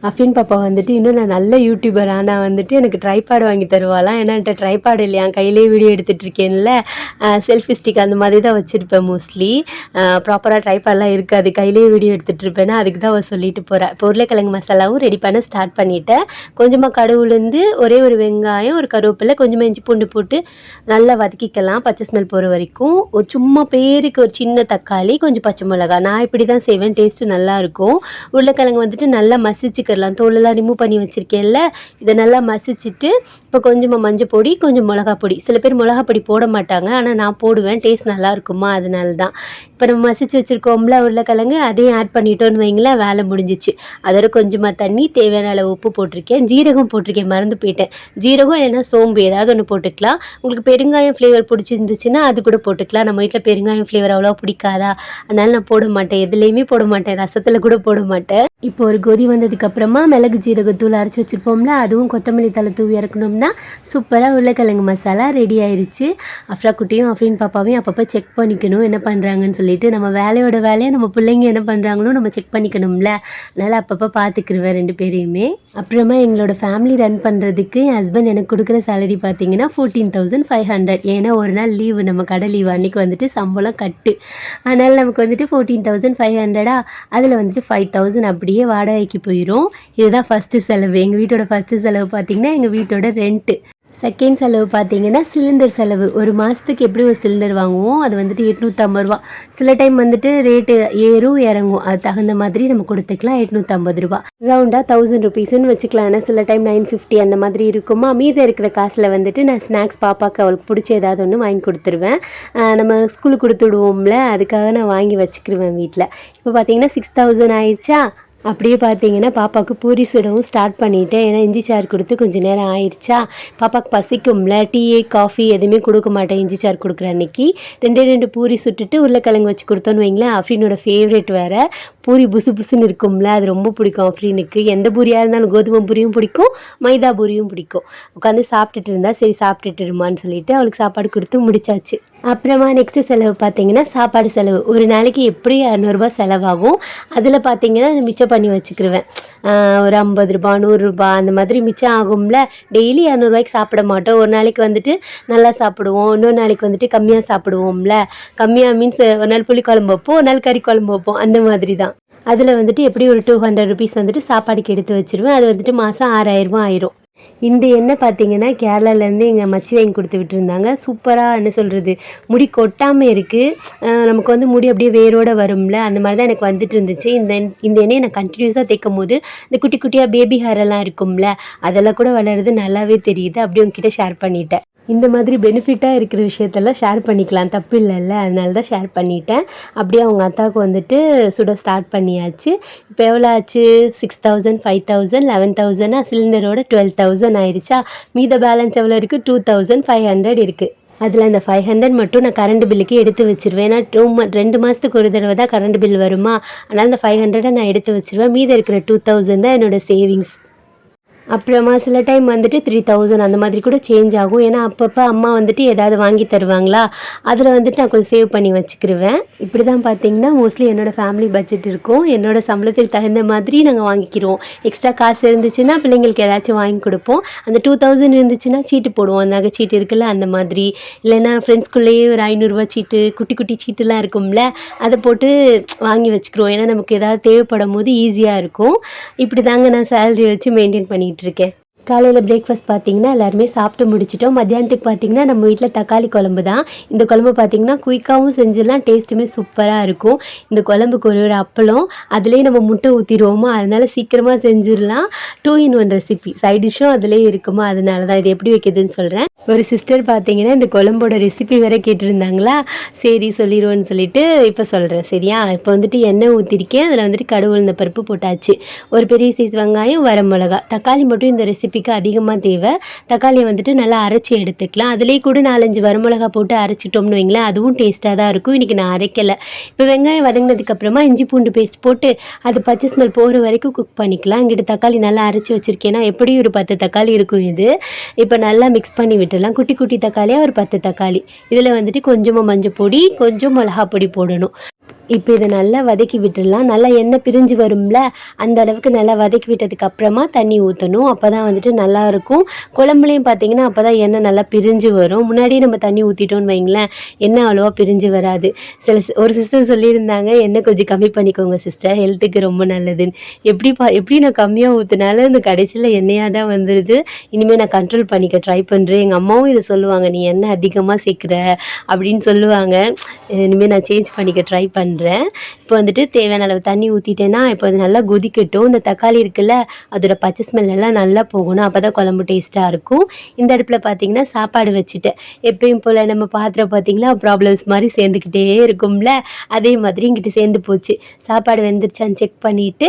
அஃபின் பாப்பா வந்துட்டு இன்னும் நான் நல்ல யூடியூபர் ஆனால் வந்துட்டு எனக்கு ட்ரைபேட் வாங்கி தருவாளாம் ஏன்னா என்கிட்ட ட்ரைபேட் இல்லையா? கையிலே வீடியோ எடுத்துகிட்டு இருக்கேன்ல. செல்ஃபி ஸ்டிக் அந்த மாதிரி தான் வச்சுருப்பேன் மோஸ்ட்லி ப்ராப்பராக ட்ரைபேட்லாம் இருக்காது. கையிலே வீடியோ எடுத்துகிட்டு இருப்பேன்னா அதுக்கு தான் அவள் சொல்லிட்டு போகிறேன் இப்போ உருளைக்கிழங்கு மசாலாவும் ரெடி பண்ண ஸ்டார்ட் பண்ணிட்டேன். கொஞ்சமாக கடுவுலேருந்து ஒரே ஒரு வெங்காயம் ஒரு கருவேப்பிலை கொஞ்சமாக இஞ்சி பூண்டு போட்டு நல்லா வதக்கிக்கலாம். பச்சை ஸ்மெல் போகிற வரைக்கும். ஒரு சும்மா பேருக்கு ஒரு சின்ன தக்காளி கொஞ்சம் பச்சை மிளகா நான் இப்படி தான் செய்வேன் டேஸ்ட்டு நல்லாயிருக்கும் உருளைக்கிழங்கு வந்துட்டு நல்லா மசிச்சு மசிச்சுக்கலாம் தோலெல்லாம் ரிமூவ் பண்ணி வச்சுருக்கேன்ல. இதை நல்லா மசிச்சுட்டு இப்போ கொஞ்சமாக மஞ்சள் பொடி கொஞ்சம் மிளகா பொடி. சில பேர் மிளகா பொடி போட மாட்டாங்க. ஆனால் நான் போடுவேன். டேஸ்ட் நல்லா இருக்குமா அதனால தான் இப்போ நம்ம மசிச்சு வச்சுருக்கோம்ல உருளைக்கிழங்கு அதையும் ஆட் பண்ணிட்டோன்னு வைங்களேன் வேலை முடிஞ்சிச்சு. அதோட கொஞ்சமாக தண்ணி தேவையான அளவு உப்பு போட்டிருக்கேன். ஜீரகம் போட்டிருக்கேன். மறந்து போயிட்டேன். ஜீரகம் இல்லைன்னா சோம்பு ஏதாவது ஒன்று போட்டுக்கலாம். உங்களுக்கு பெருங்காயம் ஃப்ளேவர் பிடிச்சிருந்துச்சுன்னா அது கூட போட்டுக்கலாம். நம்ம வீட்டில் பெருங்காயம் ஃப்ளேவர் அவ்வளோ பிடிக்காதா? அதனால நான் போட மாட்டேன். எதுலேயுமே போட மாட்டேன். ரசத்தில் கூட போட மாட்டேன். இப்போ ஒரு கொதி வந்ததுக்கு அப்புறமா மிளகு ஜீரகத்தூள் அரைச்சி வச்சுருப்போம்ல அதுவும் கொத்தமல்லி தலை தூவி இறக்கணும்னா சூப்பராக உருளைக்கிழங்கு மசாலா ரெடி ஆயிடுச்சு அஃப்ரா குட்டியும் அஃப்ரின் பாப்பாவையும் அப்பப்போ செக் பண்ணிக்கணும் என்ன பண்ணுறாங்கன்னு சொல்லிட்டு நம்ம வேலையோட வேலையை நம்ம பிள்ளைங்க என்ன பண்ணுறாங்களோ நம்ம செக் பண்ணிக்கணும்ல. அதனால் அப்பப்போ பார்த்துக்கிருவேன் ரெண்டு பேரையுமே. அப்புறமா எங்களோட ஃபேமிலி ரன் பண்ணுறதுக்கு என் ஹஸ்பண்ட் எனக்கு கொடுக்குற சேலரி பார்த்தீங்கன்னா ஃபோர்டீன் தௌசண்ட் ஃபைவ் ஹண்ட்ரட் ஏன்னா ஒரு நாள் லீவு நம்ம கடை லீவு அன்றைக்கி வந்துட்டு சம்பளம் கட்டு. அதனால் நமக்கு வந்துட்டு ஃபோர்டீன் தௌசண்ட் ஃபைவ் ஹண்ட்ரடா அதில் வந்துட்டு ஃபைவ் தௌசண்ட் அப்படியே வாடகைக்கு போயிடும் இதுதான் ஃபஸ்ட்டு செலவு. எங்கள் வீட்டோட ஃபஸ்ட்டு செலவு பார்த்திங்கன்னா எங்கள் வீட்டோட ரெண்ட்டு செகண்ட் செலவு பார்த்தீங்கன்னா சிலிண்டர் செலவு. ஒரு மாதத்துக்கு எப்படி ஒரு சிலிண்டர் வாங்குவோம்? அது வந்துட்டு எட்நூற்றம்பது ரூபா. சில டைம் வந்துட்டு ரேட்டு ஏறும் இறங்கும். அது தகுந்த மாதிரி நம்ம கொடுத்துக்கலாம். எட்நூற்றம்பது ரூபா. ரவுண்டாக தௌசண்ட் ருபீஸ்னு வச்சுக்கலாம். ஏன்னா சில டைம் நைன் ஃபிஃப்டி அந்த மாதிரி இருக்குமா? மீதம் இருக்கிற காசில் வந்துட்டு நான் ஸ்நாக்ஸ் பாப்பாவுக்கு அவளுக்கு பிடிச்ச ஏதாவது ஒன்று வாங்கி கொடுத்துருவேன். நம்ம ஸ்கூலுக்கு கொடுத்து விடுவோம்ல. அதுக்காக நான் வாங்கி வச்சுக்கிருவேன் வீட்டில் இப்போ பார்த்தீங்கன்னா சிக்ஸ் தௌசண்ட் ஆயிடுச்சா? அப்படியே பார்த்தீங்கன்னா பாப்பாவுக்கு பூரி சுடவும் ஸ்டார்ட் பண்ணிட்டேன். ஏன்னா இஞ்சி சார் கொடுத்து கொஞ்சம் நேரம் ஆயிடுச்சா பாப்பாவுக்கு பசிக்கும்ல டீயே காஃபி எதுவுமே கொடுக்க மாட்டேன் இஞ்சி சார் கொடுக்குற அன்னைக்கு. ரெண்டே ரெண்டு பூரி சுட்டுட்டு உருளைக்கிழங்கு வச்சு கொடுத்தோன்னு வைங்களேன் அஃப்ரீனோட ஃபேவரேட் வேறு. பூரி புசு புசுன்னு இருக்கும்ல அது ரொம்ப பிடிக்கும் அஃப்ரீனுக்கு. எந்த பூரியாக இருந்தாலும் கோதுமை பூரியும் பிடிக்கும் மைதா பூரியும் பிடிக்கும். உட்காந்து சாப்பிட்டுட்டு இருந்தால் சரி சாப்பிட்டுட்டு இருமான்னு சொல்லிட்டு அவளுக்கு சாப்பாடு கொடுத்து முடிச்சாச்சு. அப்புறமா நெக்ஸ்ட்டு செலவு பார்த்தீங்கன்னா சாப்பாடு செலவு. ஒரு நாளைக்கு எப்படி இரநூறுபா செலவாகும்? அதில் பார்த்தீங்கன்னா மிச்சம் பண்ணி வச்சுக்கிருவேன். ஒரு ஐம்பது ரூபா நூறுரூபா அந்த மாதிரி மிச்சம் ஆகும்ல. டெய்லி இரநூறுவாய்க்கு சாப்பிட மாட்டோம். ஒரு நாளைக்கு வந்துட்டு நல்லா சாப்பிடுவோம். இன்னொரு நாளைக்கு வந்துட்டு கம்மியாக சாப்பிடுவோம்ல. கம்மியாக மீன்ஸ் ஒரு நாள் புளி குழம்பு வைப்போம் ஒரு நாள் கறி குழம்பு வைப்போம். அந்த மாதிரி தான். அதில் வந்துட்டு எப்படி ஒரு டூ ஹண்ட்ரட் ருபீஸ் வந்துட்டு சாப்பாடுக்கு எடுத்து வச்சுருவேன். அது வந்துட்டு மாதம் ஆறாயிரரூபா ஆயிரும். இந்த எண்ணெய் பார்த்தீங்கன்னா கேரளாலேருந்து எங்கள் மச்சி வாங்கி கொடுத்து விட்டுருந்தாங்க. சூப்பராக என்ன சொல்கிறது முடி கொட்டாமல் இருக்குது நமக்கு வந்து முடி அப்படியே வேரோட வரும்ல. அந்த மாதிரி தான் எனக்கு வந்துட்டு இருந்துச்சு. இந்த இந்த எண்ணெயை நான் கண்டினியூஸாக தேய்க்கும் போது இந்த குட்டி குட்டியாக பேபி ஹேரெல்லாம் இருக்கும்ல அதெல்லாம் கூட வளருது. நல்லாவே தெரியுது. அப்படியே உங்ககிட்ட ஷேர் பண்ணிட்டேன். இந்த மாதிரி பெனிஃபிட்டாக இருக்கிற விஷயத்தெல்லாம் ஷேர் பண்ணிக்கலாம். தப்பு இல்லைல்ல. அதனால தான் ஷேர் பண்ணிட்டேன். அப்படியே அவங்க அத்தாவுக்கு வந்துட்டு சுட ஸ்டார்ட் பண்ணியாச்சு. இப்போ எவ்வளோ ஆச்சு? Six thousand five thousand eleven தௌசண்டாக சிலிண்டரோட டுவெல் தௌசண்ட் ஆயிடுச்சா மீத பேலன்ஸ் எவ்வளோ இருக்குது டூ தௌசண்ட் ஃபைவ் ஹண்ட்ரட் இருக்குது அதில் அந்த ஃபைவ் ஹண்ட்ரட் மட்டும் நான் கரண்ட் பில்லுக்கு எடுத்து வச்சிருவேன். ஏன்னா டூ ம ரெண்டு மாதத்துக்கு ஒரு தடவை தான் கரண்ட் பில் வருமா? அதனால் அந்த ஃபைவ் ஹண்ட்ரடை நான் எடுத்து வச்சிருவேன். மீதி இருக்கிற டூ தௌசண்ட் தான் என்னோடய சேவிங்ஸ் அப்புறமா சில டைம் வந்துட்டு த்ரீ தௌசண்ட் அந்த மாதிரி கூட சேஞ்ச் ஆகும். ஏன்னா அப்பப்போ அம்மா வந்துட்டு ஏதாவது வாங்கி தருவாங்களா? அதில் வந்துட்டு நான் கொஞ்சம் சேவ் பண்ணி வச்சுக்கிருவேன். இப்படி தான் பார்த்தீங்கன்னா மோஸ்ட்லி என்னோடய ஃபேமிலி பட்ஜெட் இருக்கும். என்னோடய சம்பளத்துக்கு தகுந்த மாதிரி நாங்கள் வாங்கிக்கிறோம். எக்ஸ்ட்ரா காசு இருந்துச்சுன்னா பிள்ளைங்களுக்கு ஏதாச்சும் வாங்கி கொடுப்போம். அந்த டூ தௌசண்ட் இருந்துச்சுன்னா சீட்டு போடுவோம். நகை சீட்டு இருக்குல்ல அந்த மாதிரி. இல்லைன்னா ஃப்ரெண்ட்ஸ்குள்ளேயே ஒரு ஐநூறுரூவா சீட்டு குட்டி குட்டி சீட்டுலாம் இருக்கும்ல அதை போட்டு வாங்கி வச்சுக்கிறோம் ஏன்னா நமக்கு ஏதாவது தேவைப்படும் போது ஈஸியாக இருக்கும். இப்படி தாங்க நான் சேலரி வச்சு மெயின்டைன் பண்ணிகிட்டு இருக்கேன். காலையில் பிரேக்ஃபாஸ்ட் பார்த்தீங்கன்னா எல்லாருமே சாப்பிட்டு முடிச்சிட்டோம். மத்தியானத்துக்கு பார்த்தீங்கன்னா நம்ம வீட்டில் தக்காளி குழம்பு தான். இந்த குழம்பு பார்த்தீங்கன்னா குயிக்காகவும் செஞ்சிடலாம். டேஸ்ட்டுமே சூப்பராக இருக்கும். இந்த குழம்புக்கு ஒரு ஒரு அப்பளம் அதுலேயே நம்ம முட்டை ஊற்றிடுவோமா அதனால சீக்கிரமாக செஞ்சிடலாம். Two in one recipe side டிஷ்ஷும் அதுலேயே இருக்குமா? அதனால தான் இது எப்படி வைக்கிதுன்னு சொல்கிறேன் ஒரு சிஸ்டர் பார்த்தீங்கன்னா இந்த குழம்போட ரெசிபி வேற கேட்டிருந்தாங்களா? சரி சொல்லிடுவோன்னு சொல்லிட்டு இப்போ சொல்கிறேன் சரியா? இப்போ வந்துட்டு எண்ணெய் ஊற்றிருக்கேன் அதில் வந்துட்டு கடுகு இந்த பருப்பு போட்டாச்சு. ஒரு பெரிய சைஸ் வெங்காயம் வர மிளகா தக்காளி மட்டும் இந்த ரெசிபிக்கு அதிகமாக தேவை. தக்காளியை வந்துட்டு நல்லா அரைச்சி எடுத்துக்கலாம். அதுலேயே கூட நாலஞ்சு வரமிளகா போட்டு அரைச்சிட்டோம்னு வைங்களேன் அதுவும் டேஸ்ட்டாக தான் இருக்கும். இன்றைக்கி நான் அரைக்கலை. இப்போ வெங்காயம் வதங்கினதுக்கப்புறமா இஞ்சி பூண்டு பேஸ்ட் போட்டு அது பச்சை ஸ்மெல் போகிற வரைக்கும் குக் பண்ணிக்கலாம். இங்கிட்ட தக்காளி நல்லா அரைச்சி வச்சுருக்கேன்னா எப்படியும் ஒரு பத்து தக்காளி இருக்கும் இது. இப்போ நல்லா மிக்ஸ் பண்ணி விட்டுடலாம். குட்டி குட்டி தக்காளியாக ஒரு பத்து தக்காளி. இதில் வந்துட்டு கொஞ்சமாக மஞ்சள் பொடி கொஞ்சம் மிளகா பொடி போடணும். இப்போ இதை நல்லா வதக்கி விட்டுடலாம். நல்லா எண்ணெய் பிரிஞ்சு வரும்ல அந்த அளவுக்கு நல்லா வதக்கி விட்டதுக்கு அப்புறமா தண்ணி ஊற்றணும் அப்போ தான் வந்துட்டு நல்லாயிருக்கும் குழம்புலையும் பார்த்தீங்கன்னா அப்போ தான் எண்ணெய் நல்லா பிரிஞ்சு வரும். முன்னாடியே நம்ம தண்ணி ஊற்றிட்டோம்னு வைங்களேன் எண்ணெய் அவ்வளோவா பிரிஞ்சு வராது. சில சி- ஒரு சிஸ்டர் சொல்லியிருந்தாங்க எண்ணெய் கொஞ்சம் கம்மி பண்ணிக்கோங்க சிஸ்டர். ஹெல்த்துக்கு ரொம்ப நல்லதுன்னு. எப்படி பா எப்படி நான் கம்மியாக ஊற்றினாலும் இந்த கடைசியில் எண்ணெயாக தான் வந்துடுது இனிமேல் நான் கண்ட்ரோல் பண்ணிக்க ட்ரை பண்ணுறேன் எங்கள் அம்மாவும் இதை சொல்லுவாங்க நீ எண்ணெய் அதிகமாக சேர்க்குற அப்படின்னு சொல்லுவாங்க. இனிமேல் நான் சேஞ்ச் பண்ணிக்க ட்ரை பண்ணுறேன் இப்போ வந்துட்டு தேவையான அளவு தண்ணி ஊற்றிட்டேன்னா இப்போ அது நல்லா கொதிக்கட்டும். இந்த தக்காளி இருக்குல்ல அதோட பச்சை ஸ்மெல் எல்லாம் நல்லா போகணும். அப்போ தான் குழம்பு டேஸ்ட்டாக இருக்கும். இந்த அடுப்பில் பார்த்தீங்கன்னா சாப்பாடு வச்சுட்டேன். எப்பயும் போல் நம்ம பாத்திரம் பார்த்தீங்கன்னா ப்ராப்ளம்ஸ் மாதிரி சேர்ந்துக்கிட்டே இருக்கும்ல. அதே மாதிரி இங்கிட்டு சேர்ந்து போச்சு. சாப்பாடு வெந்துருச்சான்னு செக் பண்ணிவிட்டு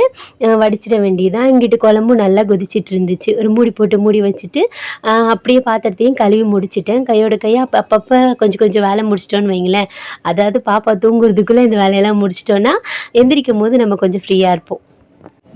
வடிச்சிட வேண்டியதான் இங்கிட்டு குழம்பும் நல்லா கொதிச்சிட்டு இருந்துச்சு. ஒரு மூடி போட்டு மூடி வச்சுட்டு அப்படியே பாத்திரத்தையும் கழுவி முடிச்சிட்டேன். கையோட கையாக அப்போ அப்பப்போ கொஞ்சம் கொஞ்சம் வேலை முடிச்சிட்டோன்னு வைங்களேன். அதாவது பாப்பா தூங்குறதுக்குள்ளே இந்த வேலையெல்லாம் முடிச்சிட்டோன்னா எந்திரிக்கும் போது நம்ம கொஞ்சம் ஃப்ரீயாக இருப்போம்.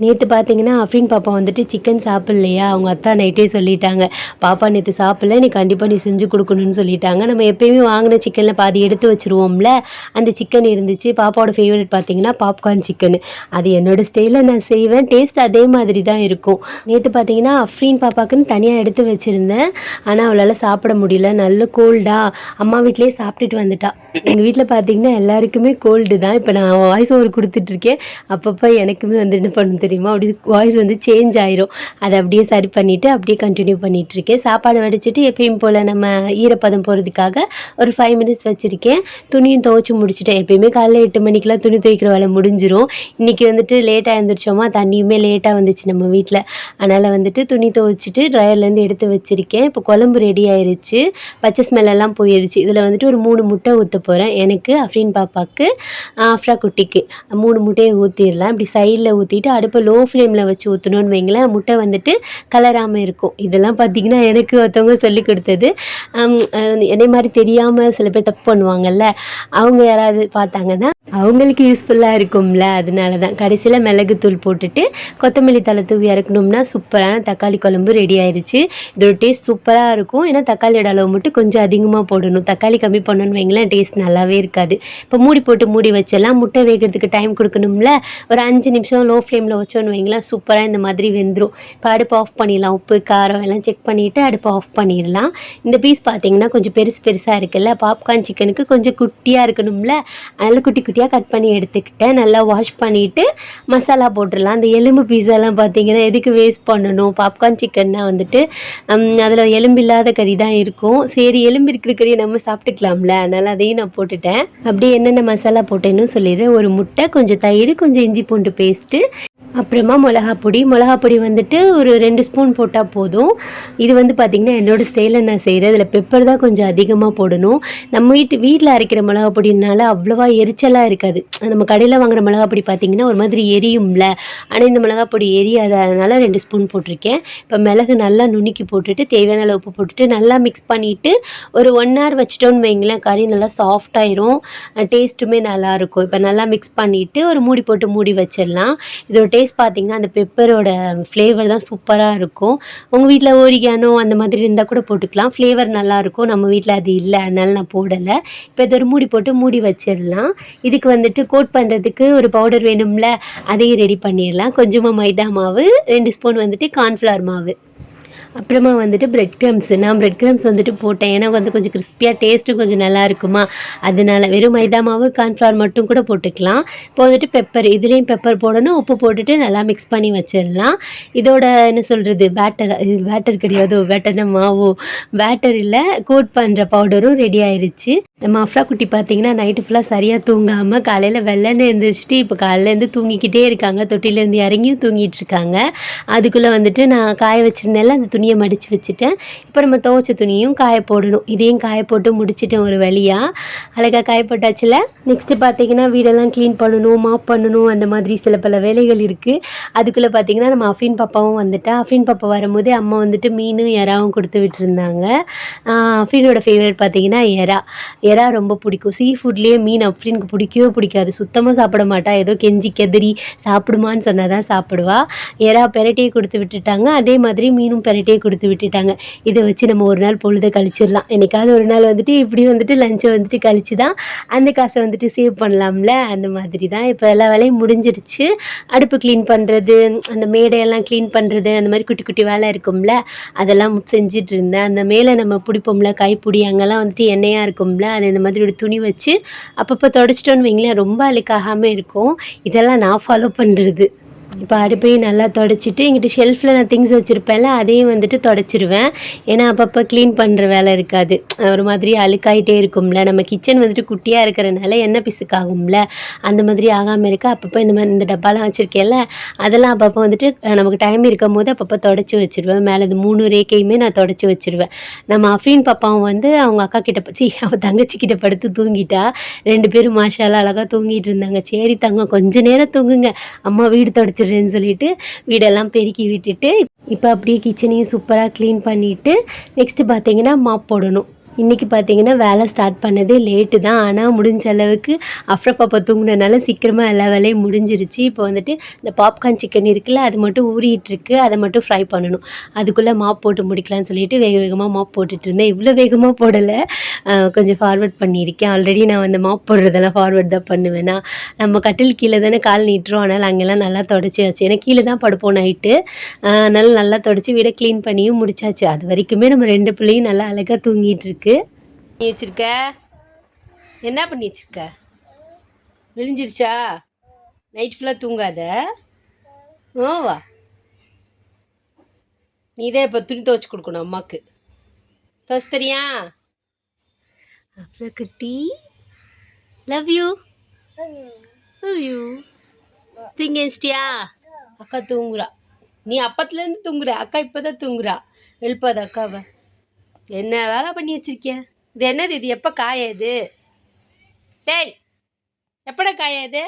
நேற்று பார்த்தீங்கன்னா அஃப்ரின் பாப்பா வந்துட்டு சிக்கன் சாப்பிட்லையா? அவங்க அத்தா நைட்டே சொல்லிட்டாங்க. பாப்பா நேற்று சாப்பிடல நீ கண்டிப்பாக நீ செஞ்சு கொடுக்கணும்னு சொல்லிட்டாங்க. நம்ம எப்பயுமே வாங்கின சிக்கனில் பாதி எடுத்து வச்சுருவோம்ல அந்த சிக்கன் இருந்துச்சு. பாப்பாவோட ஃபேவரட் பார்த்தீங்கன்னா பாப்கார்ன் சிக்கன் அது என்னோட ஸ்டைலில் நான் செய்வேன். டேஸ்ட் அதே மாதிரி தான் இருக்கும். நேற்று பார்த்தீங்கன்னா அஃப்ரின் பாப்பாக்குன்னு தனியாக எடுத்து வச்சுருந்தேன். ஆனால் அவளால் சாப்பிட முடியல. நல்ல கோல்டா அம்மா வீட்டிலேயே சாப்பிட்டுட்டு வந்துட்டா. எங்கள் வீட்டில் பார்த்தீங்கன்னா எல்லாருக்குமே கோல்டு தான். இப்போ நான் வாய்ஸ் ஓவர் கொடுத்துட்ருக்கேன் அப்பப்போ எனக்குமே வந்து என்ன பண்ணுது? தெரியுமா? அப்படி வாய்ஸ் வந்து சேஞ்ச் ஆயிரும். அதை அப்படியே சரி பண்ணிவிட்டு அப்படியே கண்டினியூ பண்ணிட்டு இருக்கேன் சாப்பாடு வடிச்சிட்டு எப்பயும் போல் நம்ம ஈரப்பதம் போகிறதுக்காக ஒரு ஃபைவ் மினிட்ஸ் வச்சுருக்கேன். துணியும் துவைச்சி முடிச்சிட்டேன். எப்பயுமே காலையில் எட்டு மணிக்கெலாம் துணி துவைக்கிற வேலை முடிஞ்சிரும். இன்றைக்கி வந்துட்டு லேட்டாக எழுந்திரிச்சோமா தண்ணியுமே லேட்டாக வந்துச்சு நம்ம வீட்டில் அதனால் வந்துட்டு துணி துவைச்சிட்டு ட்ரையர்லேருந்து எடுத்து வச்சுருக்கேன். இப்போ குழம்பு ரெடி ஆயிருச்சு. பச்சை ஸ்மெல் எல்லாம் போயிருச்சு. இதில் வந்துட்டு ஒரு மூணு முட்டை ஊற்ற போகிறேன் எனக்கு அஃப்ரீன் பாப்பாவுக்கு ஆஃப்ரா குட்டிக்கு. மூணு முட்டையை ஊற்றிடலாம் இப்படி சைடில் ஊற்றிட்டு அடுப்பை இப்போ லோ ஃப்ளேமில் வச்சு ஊற்றணும்னு வைங்களேன். முட்டை வந்துட்டு கலராமல் இருக்கும். இதெல்லாம் பார்த்தீங்கன்னா எனக்கு ஒருத்தவங்க சொல்லி கொடுத்தது. என்னை மாதிரி தெரியாமல் சில பேர் தப்பு பண்ணுவாங்கல்ல. அவங்க யாராவது பார்த்தாங்கன்னா அவங்களுக்கு யூஸ்ஃபுல்லாக இருக்கும்ல அதனால தான் கடைசியில் மிளகுத்தூள் போட்டுட்டு கொத்தமல்லி தலை தூவி இறக்கணும்னா சூப்பரான தக்காளி குழம்பு ரெடி ஆயிடுச்சு இதோட டேஸ்ட் சூப்பராக இருக்கும். ஏன்னா தக்காளியோட அளவு மட்டும் கொஞ்சம் அதிகமாக போடணும். தக்காளி கம்மி பண்ணணும்னு வைங்களேன் டேஸ்ட் நல்லாவே இருக்காது. இப்போ மூடி போட்டு மூடி வச்செல்லாம் முட்டை வேகிறதுக்கு டைம் கொடுக்கணும்ல. ஒரு அஞ்சு நிமிஷம் லோ ஃப்ளேமில் வச்சோன்னு வைங்களேன் சூப்பராக இந்த மாதிரி வெந்துடும் இப்போ அடுப்பு ஆஃப் பண்ணிடலாம். உப்பு காரம் எல்லாம் செக் பண்ணிவிட்டு அடுப்பு ஆஃப் பண்ணிடலாம். இந்த பீஸ் பார்த்தீங்கன்னா கொஞ்சம் பெருசு பெருசாக இருக்குல்ல. பாப்கார்ன் சிக்கனுக்கு கொஞ்சம் குட்டியாக இருக்கணும்ல. அதில் குட்டி குட்டியாக கட் பண்ணி எடுத்துக்கிட்டேன். நல்லா வாஷ் பண்ணிவிட்டு மசாலா போட்டுடலாம். அந்த எலும்பு பீஸாலாம் பார்த்தீங்கன்னா எதுக்கு வேஸ்ட் பண்ணணும்? பாப்கார்ன் சிக்கன்னா வந்துட்டு அதில் எலும்பு இல்லாத கறி தான் இருக்கும். சரி எலும்பு இருக்கிற கறியை நம்ம சாப்பிட்டுக்கலாம்ல. அதனால் அதையும் நான் போட்டுட்டேன். அப்படியே என்னென்ன மசாலா போட்டேன்னு சொல்லிடுறேன். ஒரு முட்டை கொஞ்சம் தயிர் கொஞ்சம் இஞ்சி பூண்டு பேஸ்ட்டு அப்புறமா மிளகா பொடி மிளகா பொடி வந்துட்டு ஒரு ரெண்டு ஸ்பூன் போட்டால் போதும். இது வந்து பார்த்திங்கன்னா என்னோடய ஸ்டைலில் நான் செய்கிறேன் இதில் பெப்பர் தான் கொஞ்சம் அதிகமாக போடணும். நம்ம வீட்டு வீட்டில் அரைக்கிற மிளகா பொடினால அவ்வளோவா எரிச்சலாக இருக்காது. நம்ம கடையில் வாங்குற மிளகா பொடி பார்த்திங்கன்னா ஒரு மாதிரி எரியும்ல. ஆனால் இந்த மிளகா பொடி எரியாத. அதனால் ரெண்டு ஸ்பூன் போட்டிருக்கேன். இப்போ மிளகு நல்லா நுணுக்கி போட்டுட்டு தேவையான அளவு உப்பு போட்டுட்டு நல்லா மிக்ஸ் பண்ணிவிட்டு ஒரு ஒன் ஹவர் வச்சுட்டோன்னு வைங்களேன். கறி நல்லா சாஃப்டாயிரும் டேஸ்ட்டுமே நல்லாயிருக்கும் இப்போ நல்லா மிக்ஸ் பண்ணிவிட்டு ஒரு மூடி போட்டு மூடி வச்சிடலாம். இதோட டேஸ்ட் பார்த்தீங்கன்னா அந்த பெப்பரோட ஃப்ளேவர் தான் சூப்பராக இருக்கும். உங்கள் வீட்டில் ஓரிகானோ அந்த மாதிரி இருந்தால் கூட போட்டுக்கலாம். ஃப்ளேவர் நல்லாயிருக்கும் நம்ம வீட்டில் அது இல்லை. அதனால நான் போடலை. இப்போ இதை ஒரு மூடி போட்டு மூடி வச்சிடலாம். இதுக்கு வந்துட்டு கோட் பண்ணுறதுக்கு ஒரு பவுடர் வேணும்ல அதையும் ரெடி பண்ணிடலாம். கொஞ்சமாக மைதா மாவு ரெண்டு ஸ்பூன் வந்துட்டு கார்ன்ஃப்ளவர் மாவு. அப்புறமா வந்துட்டு பிரெட் க்ரம்ஸ் நான் பிரெட் க்ரம்ஸ் வந்துட்டு போட்டேன். ஏன்னா வந்து கொஞ்சம் கிறிஸ்பியாக டேஸ்ட்டும் கொஞ்சம் நல்லா இருக்குமா? அதனால வெறும் மைதா மாவு கார்ன்ஃப்ளவர் மட்டும் கூட போட்டுக்கலாம். இப்போ வந்துட்டு பெப்பர் இதுலேயும் பெப்பர் போடணும். உப்பு போட்டுட்டு நல்லா மிக்ஸ் பண்ணி வச்சிடலாம். இதோட என்ன சொல்கிறது பேட்டர் இது பேட்டர் கிடையாது பேட்டர்னா மாவு? பேட்டர் இல்லை கோட் பண்ணுற பவுடரும் ரெடி ஆயிடுச்சு இந்த மாஃப்ரா குட்டி பார்த்தீங்கன்னா நைட்டு ஃபுல்லாக சரியாக தூங்காமல் காலையில் வெள்ளன்னு எழுந்திரிச்சிட்டு இப்போ காலையிலேருந்து தூங்கிக்கிட்டே இருக்காங்க. தொட்டிலேருந்து இறங்கியும் தூங்கிட்டு இருக்காங்க. அதுக்குள்ளே வந்துட்டு நான் காய வச்சுருந்தேன்ல அந்த துணி துணியை மடித்து வச்சுட்டேன் இப்போ நம்ம துவைச்ச துணியும் காய போடணும். இதையும் காய போட்டு முடிச்சிட்டேன் ஒரு வழியாக அழகாக காய நெக்ஸ்ட்டு பார்த்தீங்கன்னா வீடெல்லாம் க்ளீன் பண்ணணும் மாப் பண்ணணும் அந்த மாதிரி சில பல வேலைகள் இருக்குது அதுக்குள்ளே பார்த்தீங்கன்னா நம்ம அஃபின் பாப்பாவும் வந்துட்டா. அஃபின் பாப்பா வரும்போதே அம்மா வந்துட்டு மீனும் எறாவும் கொடுத்து விட்டுருந்தாங்க. அஃபினோட ஃபேவரட் பார்த்தீங்கன்னா எறா. எறா ரொம்ப பிடிக்கும். சீ ஃபுட்லேயே மீன் அஃப்ரினுக்கு பிடிக்கவே பிடிக்காது. சுத்தமாக சாப்பிட மாட்டா. ஏதோ கெஞ்சி கெதறி சாப்பிடுமான்னு சொன்னால் தான் சாப்பிடுவா. எறா பெரட்டியை கொடுத்து விட்டுட்டாங்க. அதே மாதிரி மீனும் பெரட்டியை கொடுத்து விட்டுட்டாங்க. இதை வச்சு நம்ம ஒரு நாள் பொழுதை கழிச்சிடலாம். என்னைக்காவது ஒரு நாள் வந்துட்டு இப்படி வந்துட்டு லஞ்சை வந்துட்டு கழிச்சு தான் அந்த காசை வந்துட்டு சேவ் பண்ணலாம்ல? அந்த மாதிரி தான் இப்போ எல்லா வேலையும் முடிஞ்சிருச்சு அடுப்பு க்ளீன் பண்ணுறது அந்த மேடையெல்லாம் க்ளீன் பண்ணுறது அந்த மாதிரி குட்டி குட்டி வேலை இருக்கும்ல? அதெல்லாம் செஞ்சுட்டு இருந்தேன். அந்த மேலே நம்ம பிடிப்போம்ல கைப்பிடி அங்கெல்லாம் வந்துட்டு எண்ணெயாக இருக்கும்ல? அது இந்த மாதிரி ஒரு துணி வச்சு அப்பப்போ தொடச்சிட்டோன்னு வைங்களேன் ரொம்ப அழுக்காகாமல் இருக்கும். இதெல்லாம் நான் ஃபாலோ பண்ணுறது இப்போ அடுப்பையும் நல்லா தொடச்சிட்டு எங்கிட்ட ஷெல்ஃபில் நான் திங்ஸ் வச்சுருப்பேன்ல அதையும் வந்துட்டு தொடச்சிருவேன். ஏன்னா அப்பப்போ க்ளீன் பண்ணுற வேலை இருக்காது. ஒரு மாதிரி அழுக்காயிட்டே இருக்கும்ல. நம்ம கிச்சன் வந்துட்டு குட்டியாக இருக்கிறனால எண்ணெய் பிசுக்காகும்ல. அந்த மாதிரி ஆகாமல் இருக்க அப்பப்போ இந்த மாதிரி இந்த டப்பாலாம் வச்சுருக்கேன்ல அதெல்லாம் அப்பப்போ வந்துட்டு நமக்கு டைம் இருக்கும் போது அப்பப்போ தொடச்சி வச்சுருவேன். மேலே இது மூணு ரேக்கையுமே நான் தொடச்சி வச்சுருவேன். நம்ம அஃப்ரீன் பாப்பாவும் வந்து அவங்க அக்கா கிட்ட சி அவள் தங்கச்சி கிட்ட படுத்து தூங்கிட்டா. ரெண்டு பேரும் மாஷாலாம் அழகாக தூங்கிட்டு இருந்தாங்க. சரி தங்க கொஞ்ச நேரம் தூங்குங்க. அம்மா வீடு தொடச்சிடுறேன்னு சொல்லிட்டு வீடெல்லாம் பெருக்கி விட்டுட்டு இப்போ அப்படியே கிச்சனையும் சூப்பராக க்ளீன் பண்ணிவிட்டு நெக்ஸ்ட்டு பார்த்தீங்கன்னா மாப் போடணும். இன்றைக்கி பார்த்தீங்கன்னா வேலை ஸ்டார்ட் பண்ணதே லேட்டு தான். ஆனால் முடிஞ்ச அளவுக்கு அஃப்ரா பாப்பா தூங்குனதுனால சீக்கிரமாக எல்லா வேலையும் முடிஞ்சிருச்சு. இப்போ வந்துட்டு இந்த பாப்கார்ன் சிக்கன் இருக்குல்ல அது மட்டும் ஊறிட்டுருக்கு. அதை மட்டும் ஃப்ரை பண்ணணும். அதுக்குள்ளே மாப் போட்டு முடிக்கலாம்னு சொல்லிட்டு வேக வேகமாக மாப் போட்டுட்டு இருந்தேன். இவ்வளோ வேகமாக போடலை. கொஞ்சம் ஃபார்வர்ட் பண்ணியிருக்கேன். ஆல்ரெடி நான் வந்து மாப் போடுறதெல்லாம் ஃபார்வர்ட் தான் பண்ணுவேன்னா நம்ம கட்டில் கீழே தானே கால் நீட்டுறோம். அதனால் அங்கெல்லாம் நல்லா தொடச்சி வச்சு ஏன்னா கீழே தான் படுப்போம் நைட்டு அதனால் நல்லா தொடச்சி வீடை க்ளீன் பண்ணியும் முடிச்சாச்சு. அது வரைக்குமே நம்ம ரெண்டு பிள்ளையும் நல்லா அழகாக தூங்கிட்டு இருக்கு. நீ வச்சிருக்க? என்ன பண்ணி வச்சிருக்க விழிஞ்சிருச்சா நைட் ஃபுல்லாக தூங்காத. ஓவா நீ தான் இப்போ துணி துவச்சி கொடுக்கணும் அம்மாவுக்கு துவச்சு தரியா? அப்புறம் குட்டி லவ் யூ லவ் யூ தூங்கி எழுச்சிட்டியா அக்கா தூங்குறா. நீ அப்பத்துலேருந்து தூங்குற. அக்கா இப்போ தான் தூங்குறா. எழுப்பாத அக்காவை. என்ன வேலை பண்ணி வச்சிருக்கிய? இது என்னது? இது எப்போ காய இது? டேய் எப்படா காய இது?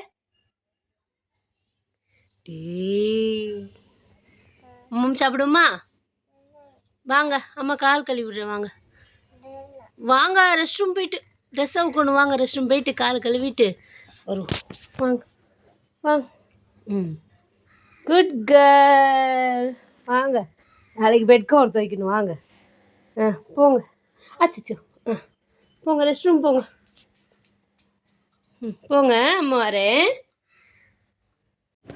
அம்மா சாப்பிடுமா? வாங்க அம்மா கால் கழுவி விடுறேன் வாங்க. வாங்க ரெஸ்ட் ரூம் போயிட்டு ட்ரெஸ் அவுக்கணும் வாங்க ரெஸ்ட் ரூம் போயிட்டு கால் கழுவிட்டு வரும் வாங்க வாங்க. ம். குட் கேர்ள் வாங்க நாளைக்கு பெட் கவர் துவைக்கணும் வாங்க. ஆ போங்க. அச்சோ ஆ போங்க ரெஸ்ட் ரூம் போங்க. ம் போங்க அம்மா வரேன்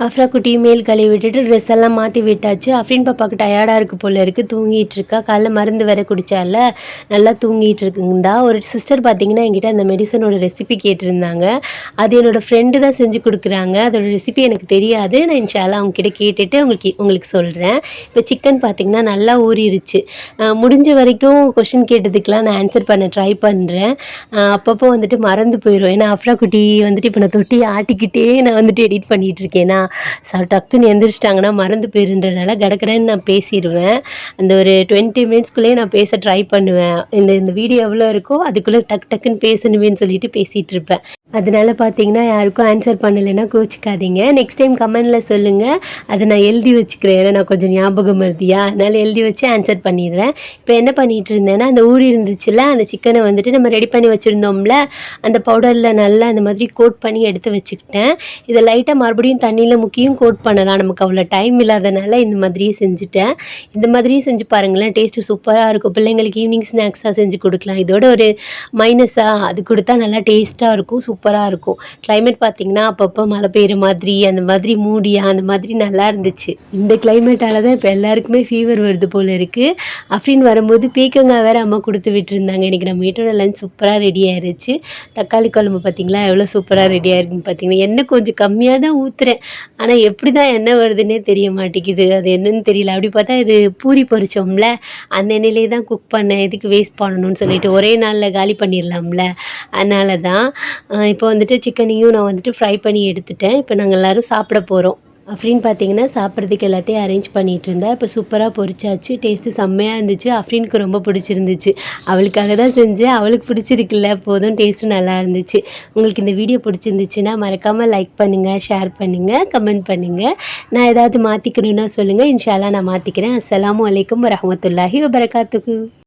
அஃப்ரா குட்டி மேல் கழுவி விட்டுட்டு ட்ரெஸ் எல்லாம் மாற்றி விட்டாச்சு. அஃப்ரின் பாப்பாவுக்கு டயர்டாக இருக்குது போல இருக்குது தூங்கிட்டு இருக்கா. காலைல மருந்து வேற குடிச்சால நல்லா தூங்கிட்டு இருக்குங்கடா ஒரு சிஸ்டர் பார்த்தீங்கன்னா என்கிட்ட அந்த மெடிசனோட ரெசிபி கேட்டிருந்தாங்க. அது என்னோடய ஃப்ரெண்டு தான் செஞ்சு கொடுக்குறாங்க. அதோட ரெசிபி எனக்கு தெரியாது. நான் இன்ஷாலாம் அவங்ககிட்ட கேட்டுட்டு உங்களுக்கு உங்களுக்கு சொல்கிறேன் இப்போ சிக்கன் பார்த்தீங்கன்னா நல்லா ஊறிடுச்சு முடிஞ்ச வரைக்கும் கொஷின் கேட்டதுக்கெலாம் நான் ஆன்சர் பண்ண ட்ரை பண்ணுறேன் அப்பப்போ வந்துட்டு மறந்து போயிடும் ஏன்னா அஃப்ரா குட்டி வந்துட்டு இப்போ நான் தொட்டி ஆட்டிக்கிட்டே நான் வந்துட்டு எடிட் பண்ணிகிட்டு இருக்கேன்னா டக்குன்னு எந்திரிச்சிட்டாங்கன்னா மறந்து போயிருன்றனால கடகடன்னு நான் பேசிடுவேன் அந்த ஒரு டுவெண்ட்டி மினிட்ஸ்க்குள்ளேயே நான் பேச ட்ரை பண்ணுவேன். இந்த இந்த வீடியோ எவ்வளோ இருக்கோ அதுக்குள்ளே டக் டக்குன்னு பேசணுமேன்னு சொல்லிட்டு பேசிகிட்டு இருப்பேன். அதனால பார்த்தீங்கன்னா யாருக்கும் ஆன்சர் பண்ணலைன்னா கோச்சிக்காதீங்க. நெக்ஸ்ட் டைம் கமெண்டில் சொல்லுங்கள் அதை நான் எழுதி வச்சுக்கிறேன். ஏன்னா நான் கொஞ்சம் ஞாபகம் மருதியா அதனால் எழுதி வச்சு ஆன்சர் பண்ணிடுறேன். இப்போ என்ன பண்ணிகிட்டு இருந்தேன்னா அந்த ஊறி இருந்துச்சுல அந்த சிக்கனை வந்துட்டு நம்ம ரெடி பண்ணி வச்சுருந்தோம்ல அந்த பவுடரில் நல்லா அந்த மாதிரி கோட் பண்ணி எடுத்து வச்சுக்கிட்டேன். இதை லைட்டாக மறுபடியும் தண்ணியில் முக்கியும் கோட் பண்ணலாம். நமக்கு அவ்வளோ டைம் இல்லாதனால இந்த மாதிரியே செஞ்சுட்டேன். இந்த மாதிரியே செஞ்சு பாருங்களேன். டேஸ்ட்டு சூப்பராக இருக்கும். பிள்ளைங்களுக்கு ஈவினிங் ஸ்நாக்ஸாக செஞ்சு கொடுக்கலாம். இதோட ஒரு மைனஸாக அது கொடுத்தா நல்லா டேஸ்ட்டாக இருக்கும். சூப்பராக இருக்கும். கிளைமேட் பார்த்தீங்கன்னா அப்பப்போ மழை பெய்யுற மாதிரி அந்த மாதிரி மூடியா அந்த மாதிரி நல்லா இருந்துச்சு. இந்த கிளைமேட்டால் தான் இப்போ எல்லாருக்குமே ஃபீவர் வருது போல் இருக்குது அப்படின்னு வரும்போது பீக்கங்காய் வேறு அம்மா கொடுத்து விட்டுருந்தாங்க. இன்றைக்கி நம்ம வீட்டோட லஞ்ச் சூப்பராக ரெடி ஆயிருச்சு. தக்காளி குழம்பு பார்த்தீங்களா எவ்வளோ சூப்பராக ரெடி ஆயிருக்குன்னு பார்த்தீங்கன்னா எண்ணெய் கொஞ்சம் கம்மியாக தான் ஊற்றுறேன் ஆனால் எப்படி தான் எண்ணெய் வருதுன்னே தெரிய மாட்டேங்குது. அது என்னன்னு தெரியல. அப்படி பார்த்தா இது பூரி பொறிச்சோம்ல அந்த எண்ணெயிலே தான் குக் பண்ணேன். எதுக்கு வேஸ்ட் பண்ணணும்னு சொல்லிட்டு ஒரே நாளில் காலி பண்ணிடலாம்ல அதனால தான் இப்போ வந்துட்டு சிக்கனையும் நான் வந்துட்டு ஃப்ரை பண்ணி எடுத்துட்டேன். இப்போ நாங்கள் எல்லோரும் சாப்பிட போகிறோம் அஃப்ரின் பார்த்தீங்கன்னா சாப்பிட்றதுக்கு எல்லாத்தையும் அரேஞ்ச் பண்ணிகிட்டு இருந்தேன் இப்போ சூப்பராக பொரிச்சாச்சு. டேஸ்ட்டு செம்மையாக இருந்துச்சு. அஃப்ரீனுக்கு ரொம்ப பிடிச்சிருந்துச்சு. அவளுக்காக தான் செஞ்சேன். அவளுக்கு பிடிச்சிருக்குல்ல போதும் டேஸ்ட்டும் நல்லா இருந்துச்சு. உங்களுக்கு இந்த வீடியோ பிடிச்சிருந்துச்சுன்னா மறக்காமல் லைக் பண்ணுங்கள் ஷேர் பண்ணுங்கள் கமெண்ட் பண்ணுங்கள் நான் ஏதாவது மாற்றிக்கணுன்னா சொல்லுங்கள் இன்ஷால்லா நான் மாற்றிக்கிறேன் அஸ்ஸலாமு வலைக்கம் வரமத்துல்லாஹி வபரகாத்துக்கு